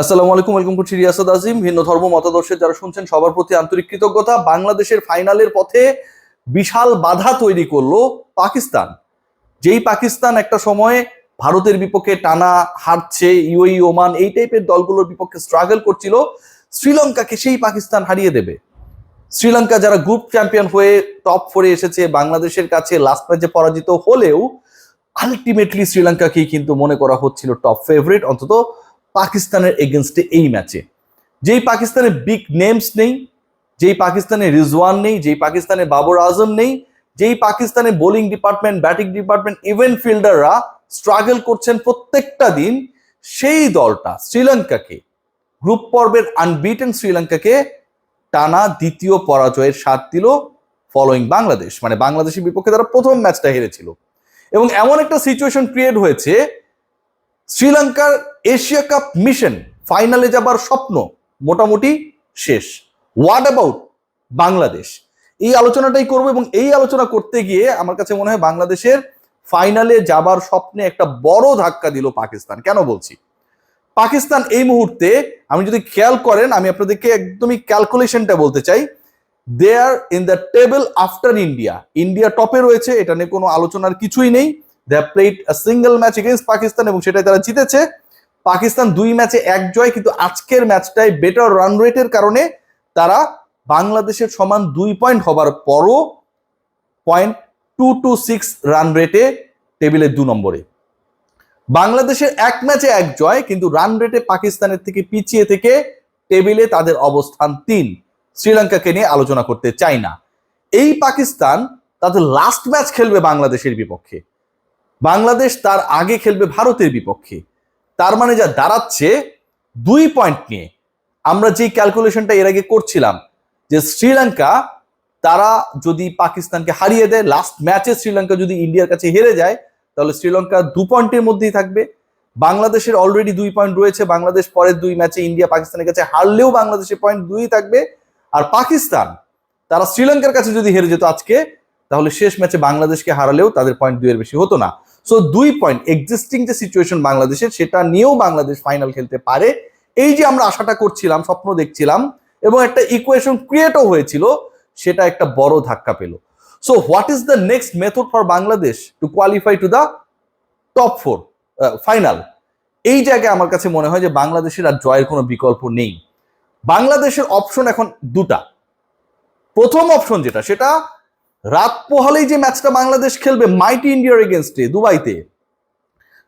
আসসালামু আলাইকুম, ওয়েলকাম করছি রিয়াসাদ আজিম। ভিন্ন ধর্ম মতাদর্শের যারা শুনছেন, সবার প্রতি আন্তরিক কৃতজ্ঞতা। বাংলাদেশের ফাইনালের পথে বিশাল বাধা তৈরি করল পাকিস্তান। যেই পাকিস্তান একটা সময়ে ভারতের বিপক্ষে টানা হারছে ইউই ওমান, এই টাইপের দলগুলোর বিপক্ষে স্ট্রাগল করছিল। শ্রীলঙ্কাকে সেই পাকিস্তান হারিয়ে দেবে। শ্রীলঙ্কা যারা গ্রুপ চ্যাম্পিয়ন হয়ে টপ ফোরে এসেছে, বাংলাদেশের কাছে লাস্ট ম্যাচে পরাজিত হলেও আলটিমেটলি শ্রীলঙ্কাকেই কিন্তু মনে করা হচ্ছিল টপ ফেভারিট অন্তত পাকিস্তানের এগেনস্টে এই ম্যাচে। যেই পাকিস্তানের বিগ নেমস নেই, যেই পাকিস্তানে রিজওয়ান নেই, যেই পাকিস্তানে বাবর আজম নেই, যেই পাকিস্তানে bowling department batting department even ফিল্ডাররা struggle করছেন প্রত্যেকটা দিন, সেই দলটা শ্রীলঙ্কাকে গ্রুপ পর্বের আনবিটেন শ্রীলঙ্কাকে টানা দ্বিতীয় পরাজয়ের স্বাদ দিল ফলোয়িং বাংলাদেশ। মানে বাংলাদেশের বিপক্ষে তারা প্রথম ম্যাচটা হেরেছিল। এবং এমন একটা সিচুয়েশন ক্রিয়েট হয়েছে শ্রীলঙ্কার এশিয়া কাপ মিশন ফাইনালে যাবার স্বপ্ন মোটামুটি শেষ। What about Bangladesh? এই আলোচনাটাই করব এবং এই আলোচনা করতে গিয়ে আমার কাছে মনে হয় বাংলাদেশের ফাইনালে যাবার স্বপ্নে একটা বড় ধাক্কা দিল পাকিস্তান। কেন বলছি? পাকিস্তান এই মুহূর্তে, আমি যদি খেয়াল করেন, আমি আপনাদেরকে একদমই ক্যালকুলেশনটা বলতে চাই। They are in the table after India India টপে রয়েছে, এটা নিয়ে কোনো আলোচনার কিছুই নেই। They have played single match against Pakistan এবং সেটাই তারা জিতেছে। পাকিস্তান দুই ম্যাচে এক জয়, কিন্তু আজকের ম্যাচটাই বেটার রান রেটের কারণে তারা বাংলাদেশের সমান দুই পয়েন্ট হবার পরও point two two six run রেটে টেবিলের দু নম্বরে। বাংলাদেশের এক ম্যাচে এক জয়, কিন্তু রান রেটে পাকিস্তানের থেকে পিছিয়ে থেকে টেবিলে তাদের অবস্থান তিন। শ্রীলঙ্কাকে নিয়ে আলোচনা করতে চাই না। এই পাকিস্তান তাদের লাস্ট ম্যাচ খেলবে বাংলাদেশের বিপক্ষে। বাংলাদেশ তার আগে খেলবে ভারতের বিপক্ষে। তার মানে যা দাঁড়াচ্ছে, দুই পয়েন্ট নিয়ে। আমরা যে ক্যালকুলেশনটা এর আগে করছিলাম, যে শ্রীলঙ্কা, তারা যদি পাকিস্তানকে হারিয়ে দেয় লাস্ট ম্যাচে শ্রীলঙ্কা যদি ইন্ডিয়ার কাছে হেরে যায়, তাহলে শ্রীলঙ্কা দু পয়েন্টের মধ্যেই থাকবে। বাংলাদেশের অলরেডি দুই পয়েন্ট রয়েছে, বাংলাদেশ পরের দুই ম্যাচে ইন্ডিয়া পাকিস্তানের কাছে হারলেও বাংলাদেশের পয়েন্ট দুই থাকবে। আর পাকিস্তান, তারা শ্রীলঙ্কার কাছে যদি হেরে যেত আজকে, তাহলে শেষ ম্যাচে বাংলাদেশকে হারালেও তাদের পয়েন্ট দুইয়ের বেশি হতো না। সো দুই পয়েন্ট এক্সিস্টিং যে সিচুয়েশন বাংলাদেশের, সেটা নিয়েও বাংলাদেশ ফাইনাল খেলতে পারে। এই যে আমরা আশাটা করছিলাম, স্বপ্ন দেখছিলাম, এবং একটা ইকুয়েশন ক্রিয়েটও হয়েছিল, সেটা একটা বড় ধাক্কা পেল। So what is the next method for Bangladesh to qualify to the top four final এই জায়গায় আমার কাছে মনে হয় যে বাংলাদেশের আর জয়ের কোনো বিকল্প নেই। বাংলাদেশের অপশন এখন দুটা। প্রথম অপশন যেটা, সেটা রাত পোহালেই যে ম্যাচটা বাংলাদেশ খেলবে মাইটি ইন্ডিয়ার এগেনস্টে, দুবাইতে,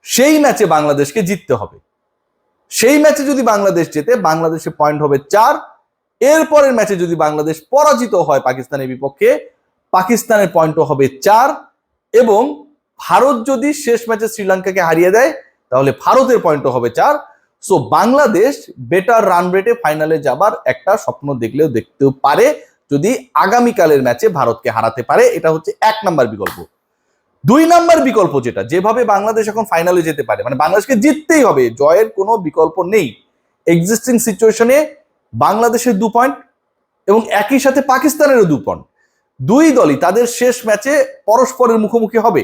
সেই ম্যাচে বাংলাদেশকে জিততে হবে। সেই ম্যাচে যদি বাংলাদেশ জেতে, বাংলাদেশে পয়েন্ট হবে চার। এরপরের ম্যাচে যদি বাংলাদেশ পরাজিত হয় পাকিস্তানের বিপক্ষে, পাকিস্তানের পয়েন্টও হবে চার। এবং ভারত যদি শেষ ম্যাচে শ্রীলঙ্কাকে হারিয়ে দেয়, তাহলে ভারতের পয়েন্টও হবে চার। সো বাংলাদেশ বেটার রান রেটে ফাইনালে যাবার একটা স্বপ্ন দেখলেও দেখতেও পারে। যদি আগামীকালের ম্যাচে ভারতকে হারাতে পারে, এটা হচ্ছে এক নাম্বার বিকল্প। দুই নাম্বার বিকল্প যেটা, যেভাবে বাংলাদেশ এখন ফাইনালে যেতে পারে মানে বাংলাদেশকে জিততেই হবে, জয়ের কোনো বিকল্প নেই। এক্সিস্টিং সিচুয়েশনে বাংলাদেশের দু পয়েন্ট এবং একই সাথে পাকিস্তানেরও দু পয়েন্ট দুই দলই তাদের শেষ ম্যাচে পরস্পরের মুখোমুখি হবে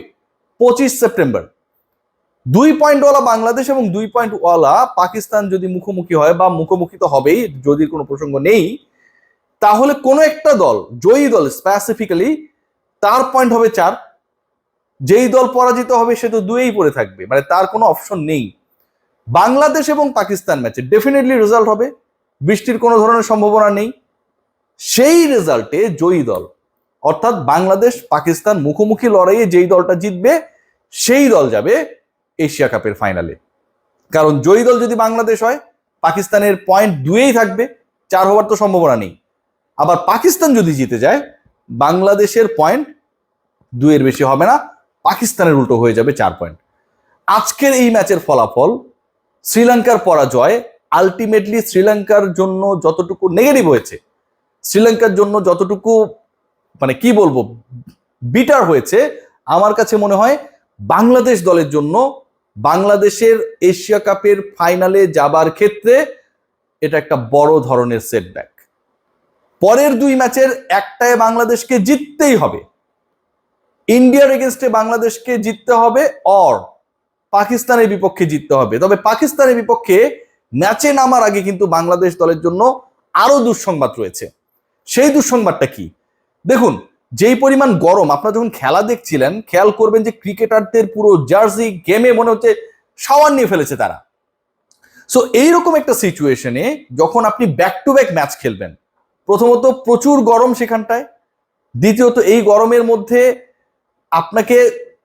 পঁচিশ সেপ্টেম্বর। দুই পয়েন্টওয়ালা বাংলাদেশ এবং দুই পয়েন্টওয়ালা পাকিস্তান যদি মুখোমুখি হয়, বা মুখোমুখি তো হবেই, যদি কোনো প্রসঙ্গ নেই তাহলে কোনো একটা দল, জয়ী দল স্পেসিফিক্যালি তার পয়েন্ট হবে চার। যেই দল পরাজিত হবে সে তো দুয়েই পড়ে থাকবে মানে তার কোনো অপশন নেই। বাংলাদেশ এবং পাকিস্তান ম্যাচে ডেফিনেটলি রেজাল্ট হবে, বৃষ্টির কোনো ধরনের সম্ভাবনা নেই। সেই রেজাল্টে জয়ী দল, অর্থাৎ বাংলাদেশ, পাকিস্তান মুখোমুখি লড়াইয়ে যেই দলটা জিতবে, সেই দল যাবে এশিয়া কাপের ফাইনালে কারণ জয়ী দল যদি বাংলাদেশ হয়, পাকিস্তানের পয়েন্ট দুয়েই থাকবে, চার হওয়ার তো সম্ভাবনা নেই। আবার পাকিস্তান যদি জিতে যায়, বাংলাদেশের পয়েন্ট দুইয়ের বেশি হবে না, পাকিস্তানের উল্টো হয়ে যাবে চার পয়েন্ট আজকের এই ম্যাচের ফলাফল, শ্রীলঙ্কার পরাজয় আলটিমেটলি শ্রীলঙ্কার জন্য যতটুকু নেগেটিভ হয়েছে, শ্রীলঙ্কার জন্য যতটুকু মানে কি বলব বিটার হয়েছে, আমার কাছে মনে হয় বাংলাদেশ দলের জন্য বাংলাদেশের এশিয়া কাপের ফাইনালে যাবার ক্ষেত্রে এটা একটা বড় ধরনের সেটব্যাক পরের দুই ম্যাচের একটায় বাংলাদেশকে জিততেই হবে। ইন্ডিয়ার এগেনস্টে বাংলাদেশকে জিততে হবে অর পাকিস্তানের বিপক্ষে জিততে হবে। তবে পাকিস্তানের বিপক্ষে ম্যাচে নামার আগে কিন্তু বাংলাদেশ দলের জন্য আরও দুঃসংবাদ রয়েছে। সেই দুঃসংবাদটা কি? দেখুন, যেই পরিমাণ গরম, আপনারা যখন খেলা দেখছিলেন, খেয়াল করবেন যে ক্রিকেটারদের পুরো জার্সি গেমে মনে হচ্ছে সাওয়ার নিয়ে ফেলেছে তারা। সো এইরকম একটা সিচুয়েশনে যখন আপনি ব্যাক টু ব্যাক ম্যাচ খেলবেন প্রথমত প্রচুর গরম সেখানটায়, দ্বিতীয়ত এই গরমের মধ্যে আপনাকে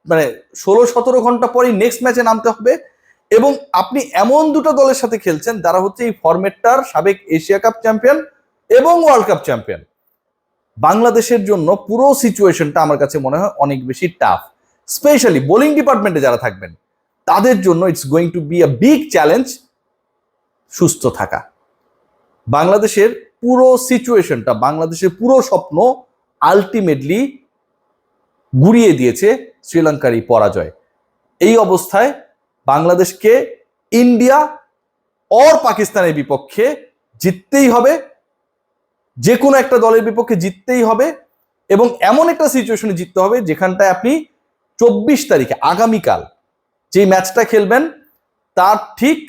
মানে ষোলো সতেরো ঘণ্টা পরেই নেক্সট ম্যাচে নামতে হবে এবং আপনি এমন দুটো দলের সাথে খেলছেন যারা হচ্ছে এই ফরম্যাটটার সাবেক এশিয়া কাপ চ্যাম্পিয়ন এবং ওয়ার্ল্ড কাপ চ্যাম্পিয়ন বাংলাদেশের জন্য পুরো সিচুয়েশনটা আমার কাছে মনে হয় অনেক বেশি টাফ স্পেশালি বোলিং ডিপার্টমেন্টে যারা থাকবেন, তাদের জন্য it's going to be a big challenge সুস্থ থাকা। বাংলাদেশের পুরো সিচুয়েশনটা বাংলাদেশের পুরো স্বপ্ন আলটিমেটলি গুড়িয়ে দিয়েছে শ্রীলঙ্কার এই পরাজয়। এই অবস্থায় বাংলাদেশকে ইন্ডিয়া অর পাকিস্তানের বিপক্ষে জিততেই হবে যে কোনো একটা দলের বিপক্ষে জিততেই হবে এবং এমন একটা সিচুয়েশনে জিততে হবে যেখানটায় আপনি চব্বিশ তারিখে, আগামীকাল যে ম্যাচটা খেলবেন, তার ঠিক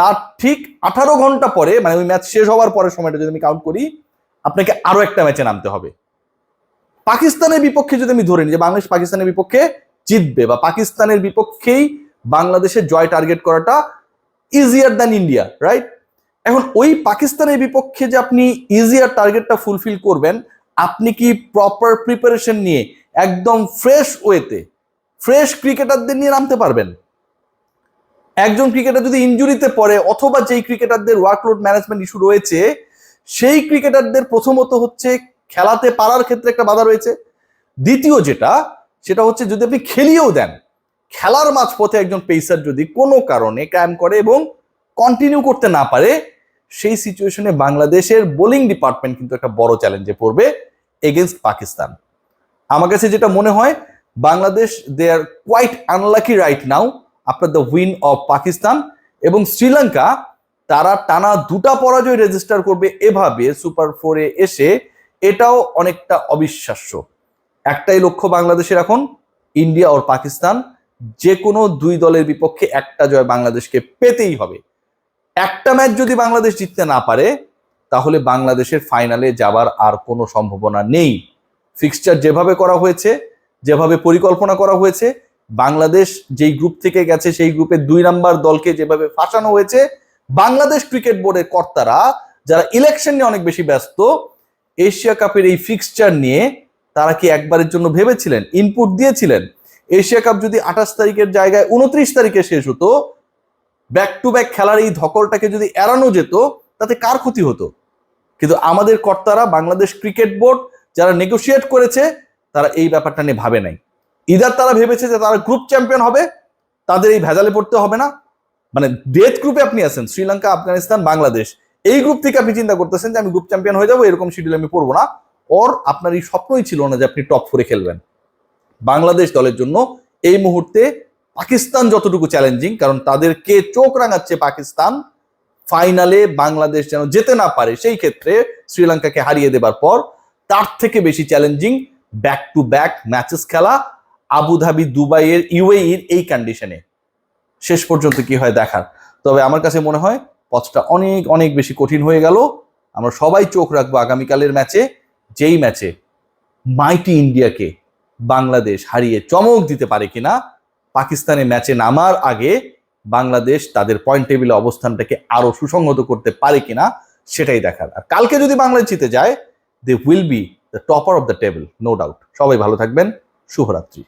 তার ঠিক আঠারো ঘণ্টা পরে মানে ওই ম্যাচ শেষ হওয়ার পরে সময়টা যদি আমি কাউন্ট করি, আপনাকে আরও একটা ম্যাচে নামতে হবে। পাকিস্তানের বিপক্ষে যদি আমি ধরে নিই, যে বাংলাদেশ পাকিস্তানের বিপক্ষে জিতবে বা পাকিস্তানের বিপক্ষেই বাংলাদেশের জয় টার্গেট করাটা ইজিয়ার দ্যান ইন্ডিয়া রাইট এখন ওই পাকিস্তানের বিপক্ষে যে আপনি ইজিয়ার টার্গেটটা ফুলফিল করবেন, আপনি কি প্রপার প্রিপারেশন নিয়ে একদম ফ্রেশ ওয়েতে ফ্রেশ ক্রিকেটারদের নিয়ে নামতে পারবেন? একজন ক্রিকেটার যদি ইনজুরিতে পড়ে অথবা যেই ক্রিকেটারদের ওয়ার্কলোড ম্যানেজমেন্ট ইস্যু রয়েছে, সেই ক্রিকেটারদের প্রথমত হচ্ছে খেলাতে পারার ক্ষেত্রে একটা বাধা রয়েছে। দ্বিতীয় যেটা, সেটা হচ্ছে যদি আপনি খেলিয়েও দেন, খেলার মাঝপথে একজন পেসার যদি কোনো কারণে ক্যাম করে এবং কন্টিনিউ করতে না পারে, সেই সিচুয়েশনে বাংলাদেশের বোলিং ডিপার্টমেন্ট কিন্তু একটা বড় চ্যালেঞ্জে পড়বে এগেনস্ট পাকিস্তান। আমার কাছে যেটা মনে হয়, Bangladesh they are quite unlucky right now after the win of Pakistan এবং শ্রীলঙ্কা তারা টানা দুটা পরাজয় রেজিস্টার করবে এভাবে সুপার ফোরে এসে, এটাও অনেকটা অবিশ্বাস্য। একটাই লক্ষ্য বাংলাদেশের এখন ইন্ডিয়া ওর পাকিস্তান যে কোনো দুই দলের বিপক্ষে একটা জয় বাংলাদেশকে পেতেই হবে। একটা ম্যাচ যদি বাংলাদেশ জিততে না পারে, তাহলে বাংলাদেশের ফাইনালে যাবার আর কোনো সম্ভাবনা নেই। ফিক্সচার যেভাবে করা হয়েছে, যেভাবে পরিকল্পনা করা হয়েছে বাংলাদেশ যেই গ্রুপ থেকে গেছে, সেই গ্রুপের দুই নাম্বার দলকে যেভাবে ফাঁসানো হয়েছে, বাংলাদেশ ক্রিকেট বোর্ডের কর্তারা যারা ইলেকশন নিয়ে অনেক বেশি ব্যস্ত, এশিয়া কাপের এই ফিক্সচার নিয়ে তারা কি একবারের জন্য ভেবেছিলেন? ইনপুট দিয়েছিলেন? এশিয়া কাপ যদি আঠাশ তারিখের জায়গায় উনত্রিশ তারিখে শেষ হতো ব্যাক টু ব্যাক খেলার এই ধকলটাকে যদি এড়ানো যেত, তাতে কার ক্ষতি হতো? কিন্তু আমাদের কর্তারা বাংলাদেশ ক্রিকেট বোর্ড যারা নেগোসিয়েট করেছে, তারা এই ব্যাপারটা নিয়ে ভাবে নাই। ইদার তারা ভেবেছে যে তারা গ্রুপ চ্যাম্পিয়ন হবে, তাদের এই ভেজালে পড়তে হবে না। মানে ডেথ গ্রুপে আপনি আছেন, শ্রীলঙ্কা, আফগানিস্তান, বাংলাদেশ, এই গ্রুপ থেকে আপনি চিন্তা করতেছেন যে আমি গ্রুপ চ্যাম্পিয়ন হয়ে যাব, এরকম শিডিউল আমি পড়ব না। ওর আপনার এই স্বপ্নই ছিল না যে আপনি টপ ফোরে খেলবেন। বাংলাদেশ দলের জন্য এই মুহূর্তে পাকিস্তান যতটুকু চ্যালেঞ্জিং কারণ তাদেরকে চোখ রাঙাচ্ছে পাকিস্তান। ফাইনালে বাংলাদেশ যেন যেতে না পারে, সেই ক্ষেত্রে শ্রীলঙ্কাকে হারিয়ে দেবার পর তার থেকে বেশি challenging back to back matches খেলা। আবুধাবি, দুবাইয়ের, ইউএইর এই কন্ডিশনে শেষ পর্যন্ত কি হয় দেখার। তবে আমার কাছে মনে হয় পথটা অনেক অনেক বেশি কঠিন হয়ে গেল। আমরা সবাই চোখ রাখব আগামীকালের ম্যাচে, যেই ম্যাচে মাইটি ইন্ডিয়াকে বাংলাদেশ হারিয়ে চমক দিতে পারে কিনা পাকিস্তানে ম্যাচে নামার আগে বাংলাদেশ তাদের পয়েন্ট টেবিলে অবস্থানটাকে আরও সুসংহত করতে পারে কিনা, সেটাই দেখার। আর কালকে যদি বাংলাদেশ জিতে যায় they will be the topper of the table no doubt সবাই ভালো থাকবেন। শুভরাত্রি।